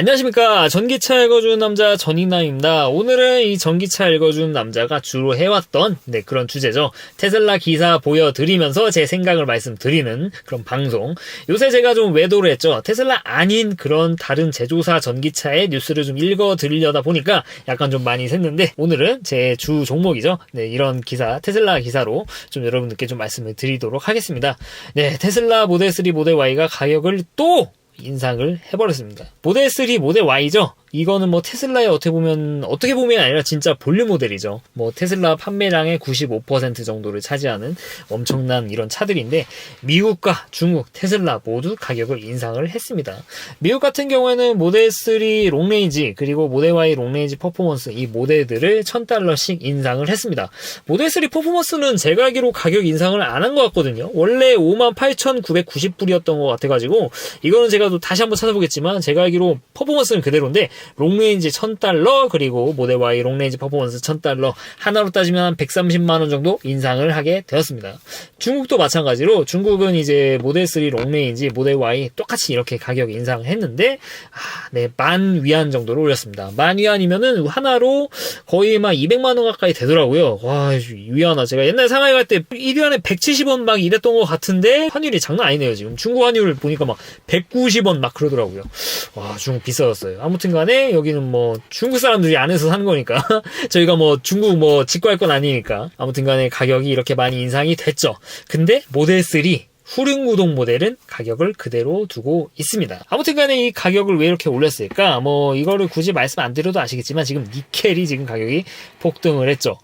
안녕하십니까. 전기차 읽어주는 남자 전인남입니다. 오늘은 이 전기차 읽어주는 남자가 주로 해왔던 네, 그런 주제죠. 테슬라 기사 보여드리면서 제 생각을 말씀드리는 그런 방송. 요새 제가 좀 외도를 했죠. 테슬라 아닌 그런 다른 제조사 전기차의 뉴스를 좀 읽어드리려다 보니까 약간 좀 많이 샜는데 오늘은 제 주 종목이죠. 네, 이런 기사, 테슬라 기사로 좀 여러분들께 좀 말씀을 드리도록 하겠습니다. 네, 테슬라 모델 3, 모델 Y가 가격을 또 인상을 해버렸습니다. 모델 3, 모델 Y죠. 이거는 뭐 테슬라의 어떻게 보면 어떻게 보면 아니라 진짜 볼륨 모델이죠. 뭐 테슬라 판매량의 95% 정도를 차지하는 엄청난 이런 차들인데 미국과 중국 테슬라 모두 가격을 인상을 했습니다. 미국 같은 경우에는 모델 3 롱레인지 그리고 모델 Y 롱레인지 퍼포먼스 이 모델들을 1000달러씩 인상을 했습니다. 모델 3 퍼포먼스는 제가 알기로 가격 인상을 안 한 것 같거든요. 원래 58,990불이었던 것 같아가지고 이거는 제가 또 다시 한번 찾아보겠지만 제가 알기로 퍼포먼스는 그대로인데 롱레인지 1000달러 그리고 모델 Y 롱레인지 퍼포먼스 1000달러 하나로 따지면 한 130만 원 정도 인상을 하게 되었습니다. 중국도 마찬가지로 중국은 이제 모델 3 롱레인지 모델 Y 똑같이 이렇게 가격 인상을 했는데 아, 네, 만 위안 정도로 올렸습니다. 만 위안이면은 하나로 거의 막 200만 원 가까이 되더라고요. 와, 위안화 제가 옛날 상하이 갈 때 1위안에 170원 막 이랬던 것 같은데 환율이 장난 아니네요, 지금. 중국 환율 보니까 막 190원 막 그러더라고요. 와, 중국 비싸졌어요. 아무튼 간에 여기는 뭐 중국 사람들이 안에서 사는 거니까 저희가 뭐 중국 뭐 직구할 건 아니니까 아무튼 간에 가격이 이렇게 많이 인상이 됐죠. 근데 모델 3 후륜구동 모델은 가격을 그대로 두고 있습니다. 아무튼 간에 이 가격을 왜 이렇게 올렸을까? 뭐 이거를 굳이 말씀 안 드려도 아시겠지만 지금 니켈이 지금 가격이 폭등을 했죠.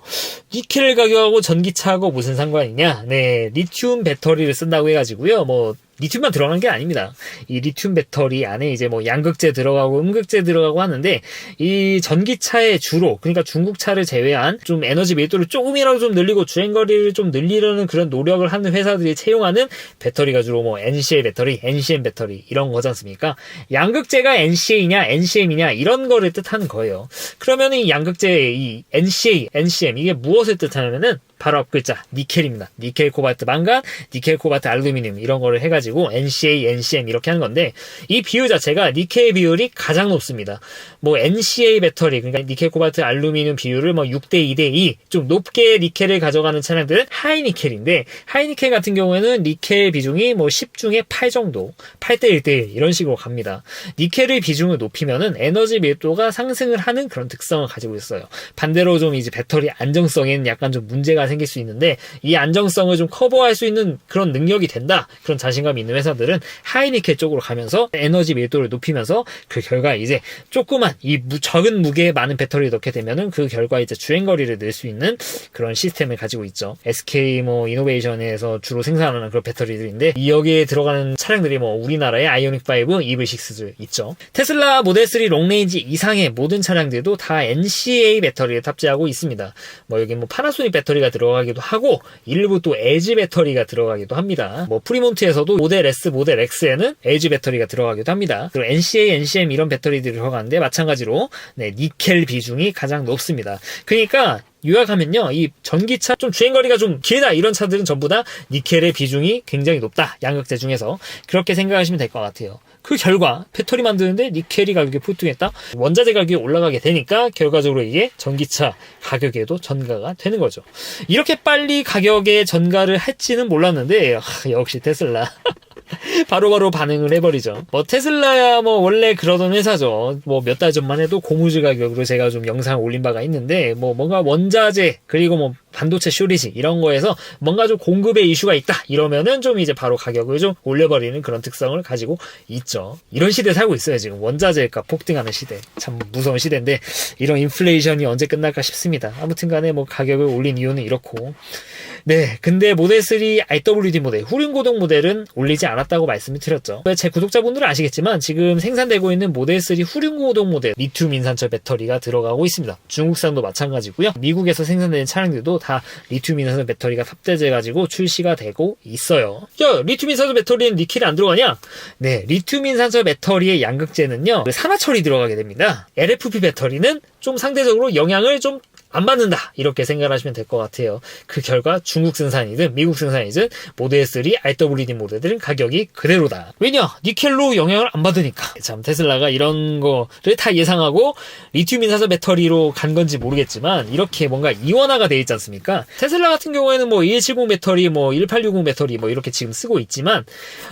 니켈 가격하고 전기차하고 무슨 상관이냐? 네, 리튬 배터리를 쓴다고 해가지고요. 뭐 리튬만 들어가는 게 아닙니다. 이 리튬 배터리 안에 이제 뭐 양극재 들어가고 음극재 들어가고 하는데 이 전기차의 주로 그러니까 중국차를 제외한 좀 에너지 밀도를 조금이라도 좀 늘리고 주행거리를 좀 늘리려는 그런 노력을 하는 회사들이 채용하는 배터리가 주로 뭐 NCA 배터리, NCM 배터리 이런 거지 않습니까? 양극재가 NCA냐 NCM이냐 이런 거를 뜻하는 거예요. 그러면 이 양극재 이 NCA, NCM 이게 무엇을 뜻하냐면은 바로 앞 글자 니켈입니다. 니켈, 코발트, 망간, 니켈, 코발트, 알루미늄 이런 거를 해가지고 NCA, NCM 이렇게 하는 건데 이 비율 자체가 니켈 비율이 가장 높습니다. 뭐 NCA 배터리 그러니까 니켈, 코발트, 알루미늄 비율을 뭐 6대 2대 2 좀 높게 니켈을 가져가는 차량들은 하이 니켈인데 하이 니켈 같은 경우에는 니켈 비중이 뭐 10 중에 8 정도 8대 1대 1 이런 식으로 갑니다. 니켈의 비중을 높이면은 에너지 밀도가 상승을 하는 그런 특성을 가지고 있어요. 반대로 좀 이제 배터리 안정성에는 약간 좀 문제가 생길 수 있는데 이 안정성을 좀 커버할 수 있는 그런 능력이 된다. 그런 자신감이 있는 회사들은 하이니켈 쪽으로 가면서 에너지 밀도를 높이면서 그 결과 이제 조그만 이 적은 무게의 많은 배터리를 넣게 되면은 그 결과 이제 주행거리를 낼 수 있는 그런 시스템을 가지고 있죠. SK 뭐 이노베이션에서 주로 생산하는 그런 배터리들인데 이 여기에 들어가는 차량들이 뭐 우리나라의 아이오닉 5, EV6들 있죠. 테슬라 모델 3 롱레인지 이상의 모든 차량들도 다 NCA 배터리를 탑재하고 있습니다. 뭐 여기 뭐 파나소닉 배터리가 들어가기도 하고 일부 또 에지 배터리가 들어가기도 합니다. 뭐 프리몬트에서도 모델 S, 모델 X에는 에지 배터리가 들어가기도 합니다. 그리고 NCA, NCM 이런 배터리들이 들어가는데 마찬가지로 네, 니켈 비중이 가장 높습니다. 그러니까 요약하면요, 이 전기차 좀 주행거리가 좀 길다 이런 차들은 전부 다 니켈의 비중이 굉장히 높다 양극재 중에서 그렇게 생각하시면 될 것 같아요. 그 결과 배터리 만드는데 니켈이 가격이 폭등했다. 원자재 가격이 올라가게 되니까 결과적으로 이게 전기차 가격에도 전가가 되는 거죠. 이렇게 빨리 가격에 전가를 할지는 몰랐는데 하, 역시 테슬라. 바로바로 바로 반응을 해버리죠. 뭐 테슬라야 뭐 원래 그러던 회사죠. 뭐 몇 달 전만 해도 고무줄 가격으로 제가 좀 영상 올린 바가 있는데 뭐 뭔가 원자재 그리고 뭐 반도체 쇼리지 이런 거에서 뭔가 좀 공급의 이슈가 있다 이러면은 좀 이제 바로 가격을 좀 올려버리는 그런 특성을 가지고 있죠. 이런 시대에 살고 있어요 지금 원자재가 폭등하는 시대 참 무서운 시대인데 이런 인플레이션이 언제 끝날까 싶습니다. 아무튼간에 뭐 가격을 올린 이유는 이렇고 네 근데 모델 3 IWD 모델 후륜 고동 모델은 올리지 않았다고 말씀을 드렸죠. 제 구독자분들은 아시겠지만 지금 생산되고 있는 모델 3 후륜 고동 모델 리튬 인산철 배터리가 들어가고 있습니다. 중국산도 마찬가지고요. 미국에서 생산되는 차량들도 다 리튬 인산철 배터리가 탑재돼 가지고 출시가 되고 있어요. 야, 리튬 인산철 배터리엔 니켈이 안 들어가냐? 네, 리튬 인산철 배터리의 양극재는요. 산화철이 들어가게 됩니다. LFP 배터리는 좀 상대적으로 영향을 좀 안 받는다 이렇게 생각을 하시면 될 것 같아요. 그 결과 중국 생산이든 미국 생산이든 모델 3 RWD 모델들은 가격이 그대로다. 왜냐 니켈로 영향을 안 받으니까. 참 테슬라가 이런 거를 다 예상하고 리튬 인산소 배터리로 간 건지 모르겠지만 이렇게 뭔가 이원화가 돼 있지 않습니까? 테슬라 같은 경우에는 뭐 2170 배터리, 뭐 1860 배터리 뭐 이렇게 지금 쓰고 있지만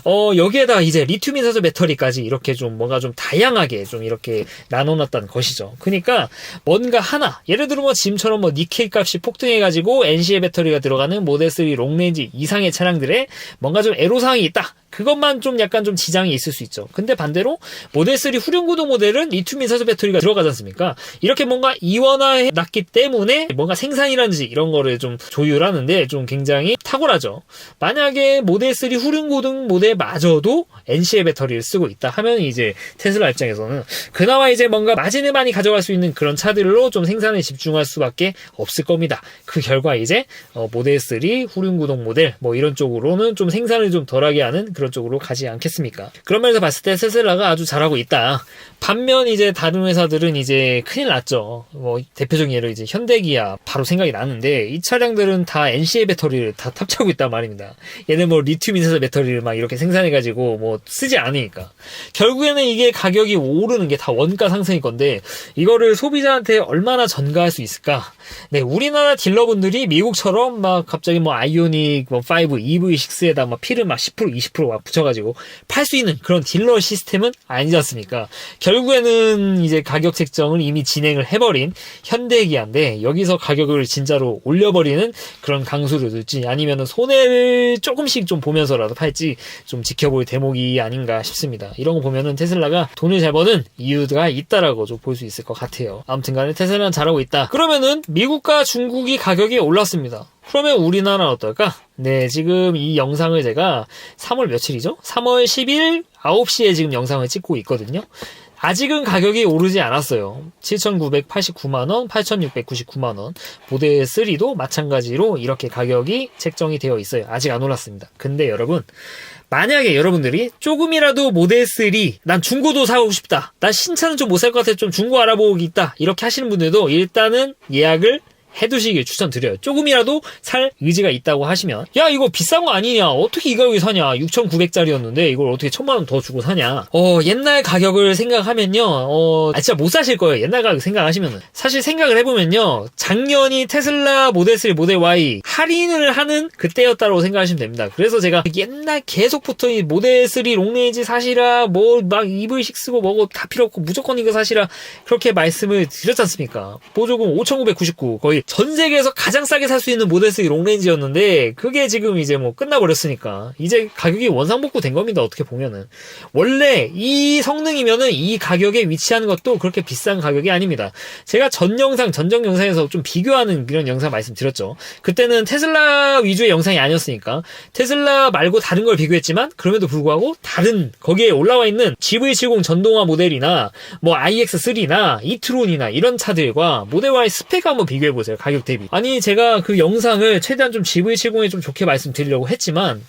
어 여기에다 이제 리튬 인산소 배터리까지 이렇게 좀 뭔가 좀 다양하게 좀 이렇게 나눠놨다는 것이죠. 그러니까 뭔가 하나 예를 들어 뭐 지금처럼 뭐 니켈 값이 폭등해가지고 NC의 배터리가 들어가는 모델 3 롱레인지 이상의 차량들에 뭔가 좀 애로사항이 있다. 그것만 좀 약간 좀 지장이 있을 수 있죠. 근데 반대로 모델 3 후륜구동 모델은 리튬 인산소 배터리가 들어가지 않습니까? 이렇게 뭔가 이원화해 놨기 때문에 뭔가 생산이라든지 이런 거를 좀 조율하는데 좀 굉장히 탁월하죠. 만약에 모델 3 후륜구동 모델마저도 NC의 배터리를 쓰고 있다 하면 이제 테슬라 입장에서는 그나마 이제 뭔가 마진을 많이 가져갈 수 있는 그런 차들로 좀 생산에 집중할 수밖에 없을 겁니다. 그 결과 이제 어, 모델 3 후륜 구동 모델 뭐 이런 쪽으로는 좀 생산을 좀 덜하게 하는 그런 쪽으로 가지 않겠습니까? 그런 면에서 봤을 때 테슬라가 아주 잘하고 있다. 반면 이제 다른 회사들은 이제 큰일 났죠. 뭐 대표적인 예로 이제 현대기아 바로 생각이 나는데 이 차량들은 다 NC의 배터리를 다 탑재하고 있단 말입니다. 얘는 뭐 리튬 인산소 배터리를 막 이렇게 생산해가지고 뭐 쓰지 않으니까 결국에는 이게 가격이 오르는 게 다 원가 상승일 건데 이거를 소비자한테 얼마나 전가할 수 있을까? 네, 우리나라 딜러분들이 미국처럼 막 갑자기 뭐 아이오닉 뭐 5, EV6에다 막 피를 막 10% 20%막 붙여가지고 팔 수 있는 그런 딜러 시스템은 아니지 않습니까? 결국에는 이제 가격 책정을 이미 진행을 해버린 현대기아인데 여기서 가격을 진짜로 올려버리는 그런 강수를 둘지 아니면은 손해를 조금씩 좀 보면서라도 팔지 좀 지켜볼 대목이 아닌가 싶습니다. 이런 거 보면은 테슬라가 돈을 잘 버는 이유가 있다라고 좀 볼 수 있을 것 같아요. 아무튼 간에 테슬라는 잘하고 있다. 그러면 은 미국과 중국이 가격이 올랐습니다. 그러면 우리나라는 어떨까? 네, 지금 이 영상을 제가 3월 며칠이죠? 3월 10일 9시에 지금 영상을 찍고 있거든요. 아직은 가격이 오르지 않았어요. 7,989만원, 8,699만원. 모델 3도 마찬가지로 이렇게 가격이 책정이 되어 있어요. 아직 안 올랐습니다. 근데 여러분, 만약에 여러분들이 조금이라도 모델 3, 난 중고도 사고 싶다. 난 신차는 좀 못 살 것 같아. 좀 중고 알아보고 있다. 이렇게 하시는 분들도 일단은 예약을 해두시길 추천드려요. 조금이라도 살 의지가 있다고 하시면 야 이거 비싼 거 아니냐? 어떻게 이 가격에 사냐? 6,900짜리였는데 이걸 어떻게 천만 원 더 주고 사냐? 어 옛날 가격을 생각하면요. 어 아, 진짜 못 사실 거예요. 옛날 가격 생각하시면은. 사실 생각을 해보면요. 작년이 테슬라 모델 3 모델 Y 할인을 하는 그때였다고 생각하시면 됩니다. 그래서 제가 옛날 계속부터 이 모델 3 롱레인지 사시라 뭐 막 EV6고 뭐고 다 필요 없고 무조건 이거 사시라 그렇게 말씀을 드렸지 않습니까? 보조금 5,999 거의 전 세계에서 가장 싸게 살 수 있는 모델 3 롱레인지였는데 그게 지금 이제 뭐 끝나버렸으니까 이제 가격이 원상복구 된 겁니다 어떻게 보면은. 원래 이 성능이면은 이 가격에 위치하는 것도 그렇게 비싼 가격이 아닙니다. 제가 전 영상 전정 영상에서 좀 비교하는 그런 영상 말씀드렸죠. 그때는 테슬라 위주의 영상이 아니었으니까. 테슬라 말고 다른 걸 비교했지만 그럼에도 불구하고 다른 거기에 올라와 있는 GV70 전동화 모델이나 뭐 iX3나 이트론이나 이런 차들과 모델 Y 스펙 한번 비교해 보세요 가격 대비. 아니 제가 그 영상을 최대한 좀 GV70에 좀 좋게 말씀드리려고 했지만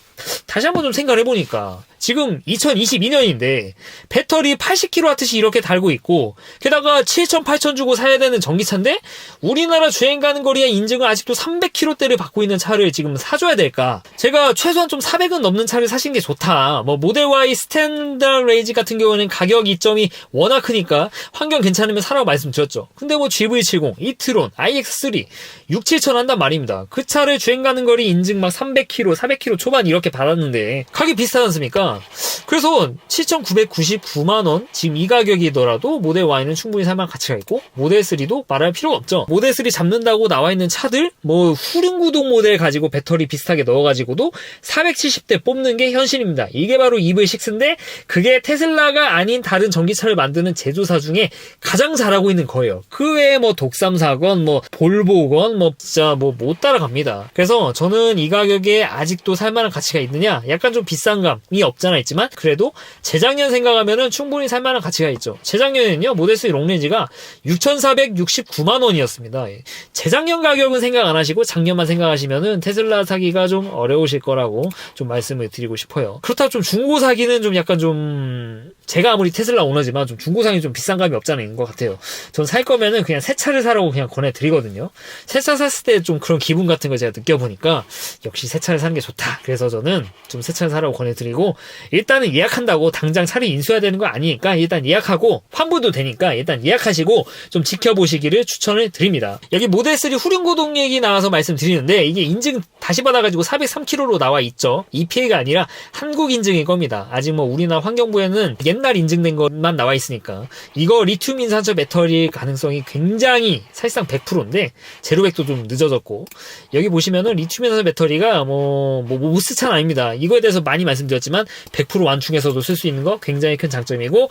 다시 한번 좀 생각을 해보니까 지금 2022년인데 배터리 80kWh씩 이렇게 달고 있고 게다가 7천 8천 주고 사야 되는 전기차인데 우리나라 주행 가는 거리의 인증을 아직도 300km대를 받고 있는 차를 지금 사줘야 될까? 제가 최소한 좀 400은 넘는 차를 사신 게 좋다. 뭐 모델 Y 스탠다드 레이지 같은 경우에는 가격 이점이 워낙 크니까 환경 괜찮으면 사라고 말씀드렸죠. 근데 뭐 GV70, 이트론, iX3 6, 7천 한단 말입니다. 그 차를 주행 가는 거리 인증 막 300km, 400km 초반 이렇게 받았는데 가격이 비싸지 않습 그래서 7,999만 원 지금 이 가격이더라도 모델 Y는 충분히 살만한 가치가 있고 모델 3도 말할 필요가 없죠. 모델 3 잡는다고 나와 있는 차들 뭐 후륜구동 모델 가지고 배터리 비슷하게 넣어가지고도 470대 뽑는 게 현실입니다. 이게 바로 EV6인데 그게 테슬라가 아닌 다른 전기차를 만드는 제조사 중에 가장 잘하고 있는 거예요. 그 외에 뭐 독삼사건 뭐 볼보건 뭐 진짜 뭐 못 따라갑니다. 그래서 저는 이 가격에 아직도 살만한 가치가 있느냐? 약간 좀 비싼 감이 없지 없잖아 있지만 그래도 재작년 생각하면은 충분히 살만한 가치가 있죠. 재작년에는요 모델 3 롱렌즈가 6,469만 원이었습니다. 예. 재작년 가격은 생각 안 하시고 작년만 생각하시면은 테슬라 사기가 좀 어려우실 거라고 좀 말씀을 드리고 싶어요. 그렇다고 좀 중고 사기는 좀 약간 좀 제가 아무리 테슬라 오너지만 좀 중고 사기 좀 비싼 감이 없잖아 있는 것 같아요. 전 살 거면은 그냥 새 차를 사라고 그냥 권해드리거든요. 새 차 샀을 때 좀 그런 기분 같은 걸 제가 느껴보니까 역시 새 차를 사는 게 좋다. 그래서 저는 좀 새 차를 사라고 권해드리고 일단은 예약한다고 당장 차를 인수해야 되는 거 아니니까 일단 예약하고 환불도 되니까 일단 예약하시고 좀 지켜보시기를 추천을 드립니다. 여기 모델 3 후륜고동 얘기 나와서 말씀드리는데 이게 인증 다시 받아가지고 403km로 나와 있죠. EPA가 아니라 한국 인증일 겁니다. 아직 뭐 우리나라 환경부에는 옛날 인증된 것만 나와 있으니까 이거 리튬 인산철 배터리 가능성이 굉장히 사실상 100%인데 제로백도 좀 늦어졌고 여기 보시면은 리튬 인산철 배터리가 뭐, 뭐, 뭐 무스차는 아닙니다. 이거에 대해서 많이 말씀드렸지만 100% 완충해서도 쓸 수 있는 거 굉장히 큰 장점이고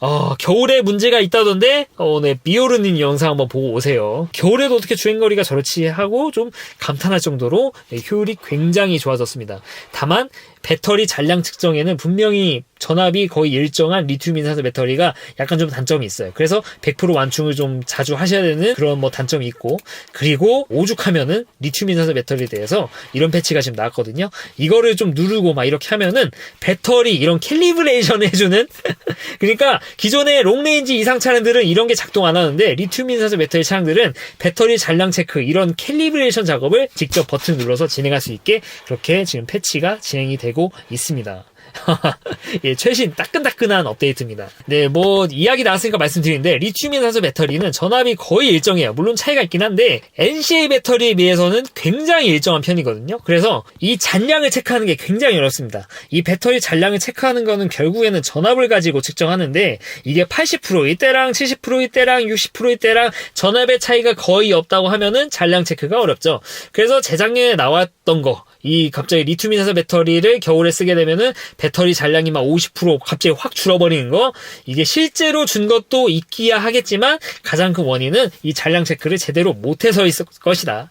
어, 겨울에 문제가 있다던데 어, 네, 비오르님 영상 한번 보고 오세요. 겨울에도 어떻게 주행거리가 저렇지 하고 좀 감탄할 정도로 네, 효율이 굉장히 좋아졌습니다. 다만 배터리 잔량 측정에는 분명히 전압이 거의 일정한 리튬 인산소 배터리가 약간 좀 단점이 있어요. 그래서 100% 완충을 좀 자주 하셔야 되는 그런 뭐 단점이 있고 그리고 오죽하면은 리튬 인산소 배터리에 대해서 이런 패치가 지금 나왔거든요. 이거를 좀 누르고 막 이렇게 하면은 배터리 이런 캘리브레이션 해주는 그러니까 기존의 롱레인지 이상 차량들은 이런 게 작동 안 하는데 리튬 인산소 배터리 차량들은 배터리 잔량 체크 이런 캘리브레이션 작업을 직접 버튼 눌러서 진행할 수 있게 그렇게 지금 패치가 진행이 되고 있습니다. 예, 최신 따끈따끈한 업데이트입니다. 네, 뭐 이야기 나왔으니까 말씀드리는데 리튬 인 산소 배터리는 전압이 거의 일정해요. 물론 차이가 있긴 한데 NCA 배터리에 비해서는 굉장히 일정한 편이거든요. 그래서 이 잔량을 체크하는 게 굉장히 어렵습니다. 이 배터리 잔량을 체크하는 거는 결국에는 전압을 가지고 측정하는데 이게 80%일 때랑 70%일 때랑 60%일 때랑 전압의 차이가 거의 없다고 하면은 잔량 체크가 어렵죠. 그래서 재작년에 나왔던 거, 이 갑자기 리튬 인산소 배터리를 겨울에 쓰게 되면은 배터리 잔량이 막 50% 갑자기 확 줄어버리는 거 이게 실제로 준 것도 있기야 하겠지만 가장 큰 원인은 이 잔량 체크를 제대로 못해서 있을 것이다.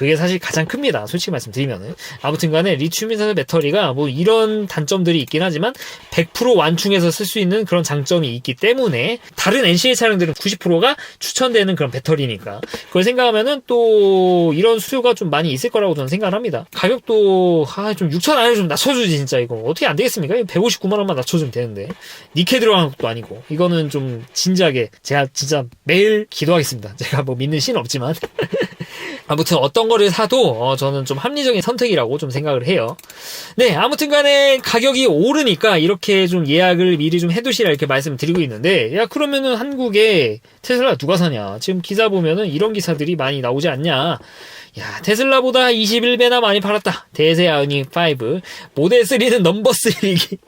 그게 사실 가장 큽니다. 솔직히 말씀드리면은. 아무튼 간에 리튬 인산소 배터리가 뭐 이런 단점들이 있긴 하지만 100% 완충해서 쓸 수 있는 그런 장점이 있기 때문에 다른 NCA 차량들은 90%가 추천되는 그런 배터리니까 그걸 생각하면은 또 이런 수요가 좀 많이 있을 거라고 저는 생각을 합니다. 가격도 아, 좀 6천 안에 좀 낮춰주지 진짜 이거 어떻게 안 되겠습니까? 159만 원만 낮춰주면 되는데 니케 들어간 것도 아니고 이거는 좀 진지하게 제가 진짜 매일 기도하겠습니다. 제가 뭐 믿는 신은 없지만 아무튼 어떤 거를 사도 어, 저는 좀 합리적인 선택이라고 좀 생각을 해요. 네, 아무튼 간에 가격이 오르니까 이렇게 좀 예약을 미리 좀 해두시라 이렇게 말씀드리고 있는데 야 그러면은 한국에 테슬라 누가 사냐? 지금 기사 보면은 이런 기사들이 많이 나오지 않냐? 야, 테슬라보다 21배나 많이 팔았다. 대세 아우닝 5. 모델 3는 넘버 3기.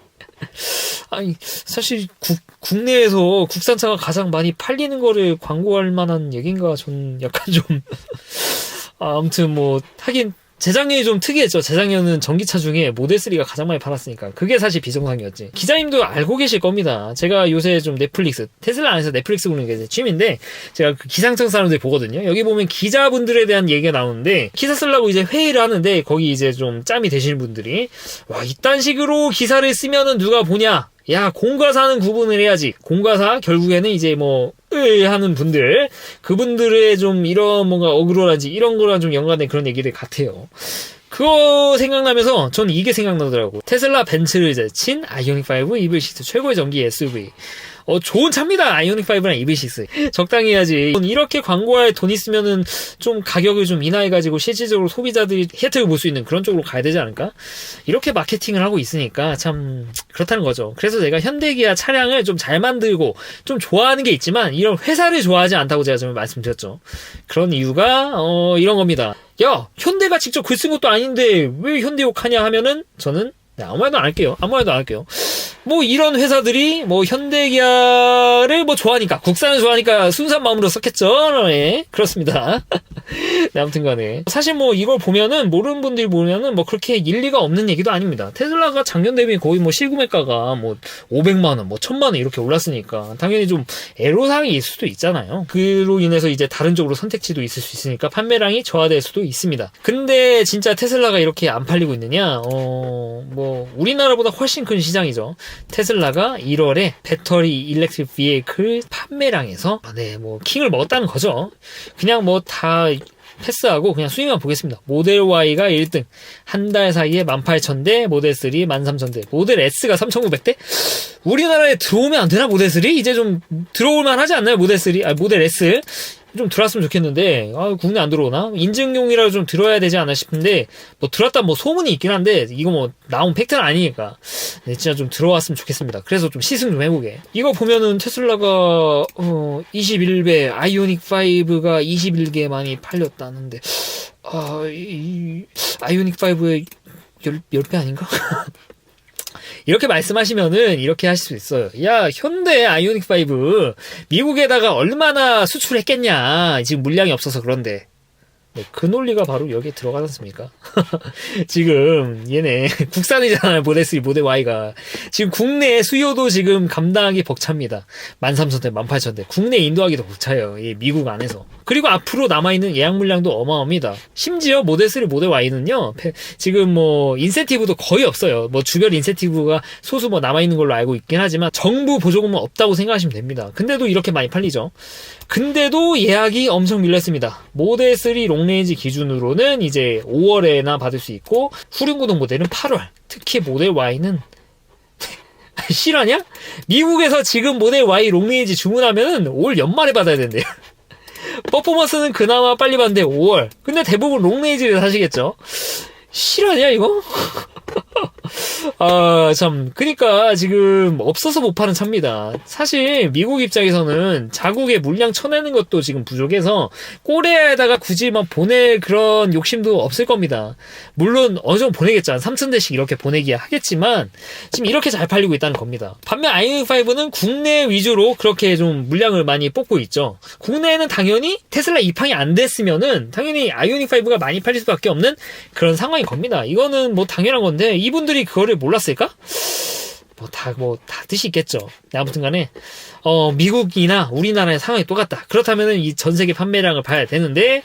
아니, 사실 국, 국내에서 국산차가 가장 많이 팔리는 거를 광고할 만한 얘기인가? 전 약간 좀. 아, 아무튼 뭐, 하긴, 재작년이 좀 특이했죠. 재작년은 전기차 중에 모델3가 가장 많이 팔았으니까. 그게 사실 비정상이었지. 기자님도 알고 계실 겁니다. 제가 요새 좀 넷플릭스, 테슬라 안에서 넷플릭스 보는 게제 취미인데, 제가 그 기상청 사람들 보거든요. 여기 보면 기자분들에 대한 얘기가 나오는데, 기사 쓰려고 이제 회의를 하는데, 거기 이제 좀 짬이 되시는 분들이, 와, 이딴 식으로 기사를 쓰면은 누가 보냐? 야, 공과사는 구분을 해야지. 공과사, 결국에는 이제 뭐, 으 하는 분들, 그분들의 좀 이런 뭔가 어그로라든지 이런 거랑 좀 연관된 그런 얘기들 같아요. 그거 생각나면서 전 이게 생각나더라고. 테슬라 벤츠를 이제 친 아이오닉 5 EV6 최고의 전기 SUV. 어, 좋은 차입니다. 아이오닉 5랑 EV6. 적당히 해야지. 이렇게 광고할 돈 있으면은 좀 가격을 좀 인하해가지고 실질적으로 소비자들이 혜택을 볼 수 있는 그런 쪽으로 가야 되지 않을까? 이렇게 마케팅을 하고 있으니까 참 그렇다는 거죠. 그래서 제가 현대기아 차량을 좀 잘 만들고 좀 좋아하는 게 있지만 이런 회사를 좋아하지 않다고 제가 좀 말씀드렸죠. 그런 이유가 어, 이런 겁니다. 야, 현대가 직접 글 쓴 것도 아닌데 왜 현대 욕하냐 하면은 저는 네, 아무 말도 안 할게요. 아무 말도 안 할게요. 뭐 이런 회사들이 뭐 현대기아를 뭐 좋아하니까 국산을 좋아하니까 순수한 마음으로 썼겠죠. 네, 그렇습니다. 네, 아무튼 간에 사실 뭐 이걸 보면은 모르는 분들이 보면은 뭐 그렇게 일리가 없는 얘기도 아닙니다. 테슬라가 작년 대비 거의 뭐 실구매가가 뭐 500만 원, 뭐 1000만 원 이렇게 올랐으니까 당연히 좀 애로사항이 있을 수도 있잖아요. 그로 인해서 이제 다른 쪽으로 선택지도 있을 수 있으니까 판매량이 저하될 수도 있습니다. 근데 진짜 테슬라가 이렇게 안 팔리고 있느냐? 어, 뭐 우리나라보다 훨씬 큰 시장이죠. 테슬라가 1월에 배터리 일렉트릭 비에이클 판매량에서 아, 네, 뭐 킹을 먹었다는 거죠. 그냥 뭐 다 패스하고 그냥 수익만 보겠습니다. 모델 Y가 1등. 한 달 사이에 18,000대, 모델 3 13,000대, 모델 S가 3,900대? 우리나라에 들어오면 안 되나, 모델 3? 이제 좀 들어올 만 하지 않나요, 모델 3? 아, 모델 S? 좀 들어왔으면 좋겠는데, 아, 국내 안 들어오나? 인증용이라 좀 들어야 되지 않나 싶은데, 뭐 들어왔다 뭐 소문이 있긴 한데, 이거 뭐 나온 팩트는 아니니까. 네, 진짜 좀 들어왔으면 좋겠습니다. 그래서 좀 시승 좀 해보게. 이거 보면은 테슬라가, 어, 21배, 아이오닉 5가 21개 많이 팔렸다는데, 아, 이, 아이오닉 5의 10, 10배 아닌가? 이렇게 말씀하시면은 이렇게 하실 수 있어요. 야, 현대 아이오닉 5 미국에다가 얼마나 수출했겠냐. 지금 물량이 없어서 그런데. 네, 그 논리가 바로 여기에 들어가지 않습니까? 지금 얘네 국산이잖아요. 모델 3, 모델 Y가. 지금 국내 수요도 지금 감당하기 벅찹니다. 13,000대, 18,000대. 국내 인도하기도 벅차요. 이 미국 안에서. 그리고 앞으로 남아있는 예약 물량도 어마어마합니다. 심지어 모델 3, 모델 Y는요. 지금 뭐 인센티브도 거의 없어요. 뭐 주별 인센티브가 소수 뭐 남아있는 걸로 알고 있긴 하지만 정부 보조금은 없다고 생각하시면 됩니다. 근데도 이렇게 많이 팔리죠. 근데도 예약이 엄청 밀렸습니다. 모델 3 롱 레인지 기준으로는 이제 5월에나 받을 수 있고 후륜구동 모델은 8월. 특히 모델 Y는 실화냐? 미국에서 지금 모델 Y 롱레인지 주문하면 올 연말에 받아야 된대요. 퍼포먼스는 그나마 빨리 받는데 5월. 근데 대부분 롱레인지를 사시겠죠? 실화냐 이거? 아, 참. 그니까 지금 없어서 못 파는 차입니다. 사실 미국 입장에서는 자국에 물량 쳐내는 것도 지금 부족해서 꼬레아에다가 굳이 막 보낼 그런 욕심도 없을 겁니다. 물론 어느 정도 보내겠죠. 한 3,000대씩 이렇게 보내기야 하겠지만 지금 이렇게 잘 팔리고 있다는 겁니다. 반면 아이오닉5는 국내 위주로 그렇게 좀 물량을 많이 뽑고 있죠. 국내에는 당연히 테슬라 입항이 안 됐으면은 당연히 아이오닉5가 많이 팔릴 수밖에 없는 그런 상황인 겁니다. 이거는 뭐 당연한 건데 이분들 이 그거를 몰랐을까? 뭐다 뭐 다 뜻이 있겠죠. 네, 아무튼 간에 어, 미국이나 우리나라의 상황이 똑같다. 그렇다면은 이 전 세계 판매량을 봐야 되는데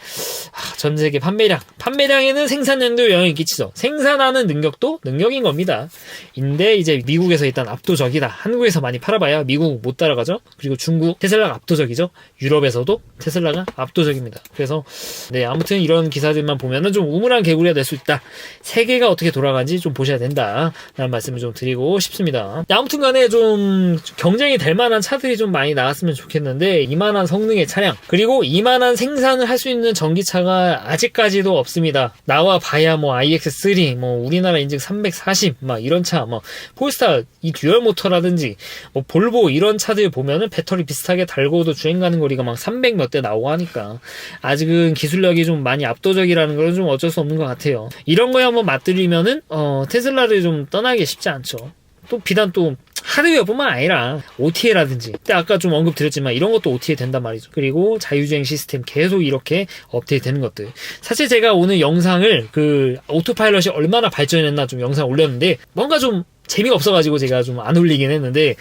아, 전 세계 판매량, 판매량에는 생산량도 영향이 끼치죠. 생산하는 능력도 능력인 겁니다. 인데 이제 미국에서 일단 압도적이다. 한국에서 많이 팔아봐야 미국 못 따라가죠. 그리고 중국 테슬라가 압도적이죠. 유럽에서도 테슬라가 압도적입니다. 그래서 네 아무튼 이런 기사들만 보면은 좀 우물한 개구리가 될 수 있다. 세계가 어떻게 돌아가는지 좀 보셔야 된다. 라는 말씀을 좀 드리고 싶습니다. 네, 아무튼 간에 좀 경쟁이 될 만한 차들 차들이 좀 많이 나왔으면 좋겠는데 이만한 성능의 차량 그리고 이만한 생산을 할 수 있는 전기차가 아직까지도 없습니다. 나와 봐야 뭐 iX3 뭐 우리나라 인증 340 막 이런 차 뭐 폴스타 이 듀얼 모터라든지 뭐 볼보 이런 차들 보면은 배터리 비슷하게 달고도 주행 가는 거리가 막 300 몇 대 나오고 하니까 아직은 기술력이 좀 많이 압도적이라는 건 좀 어쩔 수 없는 것 같아요. 이런 거에 한번 맛들이면은 어, 테슬라를 좀 떠나기 쉽지 않죠. 또 비단 또 하드웨어뿐만 아니라 OTA라든지 근데 아까 좀 언급드렸지만 이런 것도 OTA 된단 말이죠. 그리고 자유주행 시스템 계속 이렇게 업데이트 되는 것들. 사실 제가 오늘 영상을 그 오토파일럿이 얼마나 발전했나 좀 영상 올렸는데 뭔가 좀 재미가 없어가지고 제가 좀 안 올리긴 했는데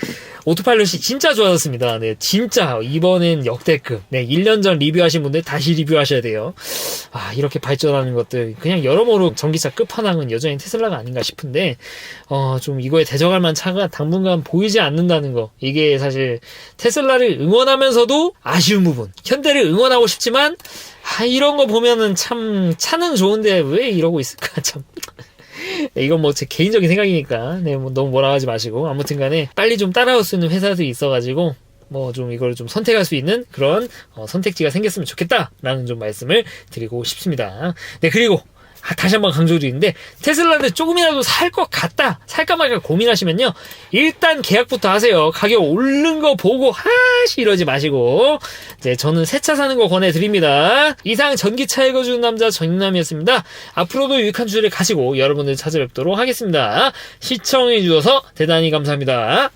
오토파일럿이 진짜 좋아졌습니다. 네, 진짜 이번엔 역대급. 네, 1년 전 리뷰하신 분들 다시 리뷰하셔야 돼요. 아, 이렇게 발전하는 것들 그냥 여러모로 전기차 끝판왕은 여전히 테슬라가 아닌가 싶은데 어, 좀 이거에 대적할 만한 차가 당분간 보이지 않는다는 거. 이게 사실 테슬라를 응원하면서도 아쉬운 부분. 현대를 응원하고 싶지만 아, 이런 거 보면은 참 차는 좋은데 왜 이러고 있을까 참. 네, 이건 뭐 제 개인적인 생각이니까 네, 뭐 너무 뭐라 하지 마시고 아무튼 간에 빨리 좀 따라올 수 있는 회사들이 있어가지고 뭐 좀 이걸 좀 선택할 수 있는 그런 어, 선택지가 생겼으면 좋겠다라는 좀 말씀을 드리고 싶습니다. 네 그리고 아, 다시 한번 강조드리는데 테슬라를 조금이라도 살 것 같다 살까 말까 고민하시면요. 일단 계약부터 하세요. 가격 오른 거 보고 하시 이러지 마시고. 이제 저는 새 차 사는 거 권해드립니다. 이상 전기차 읽어주는 남자 전인남이었습니다. 앞으로도 유익한 주제를 가지고 여러분들 찾아뵙도록 하겠습니다. 시청해주셔서 대단히 감사합니다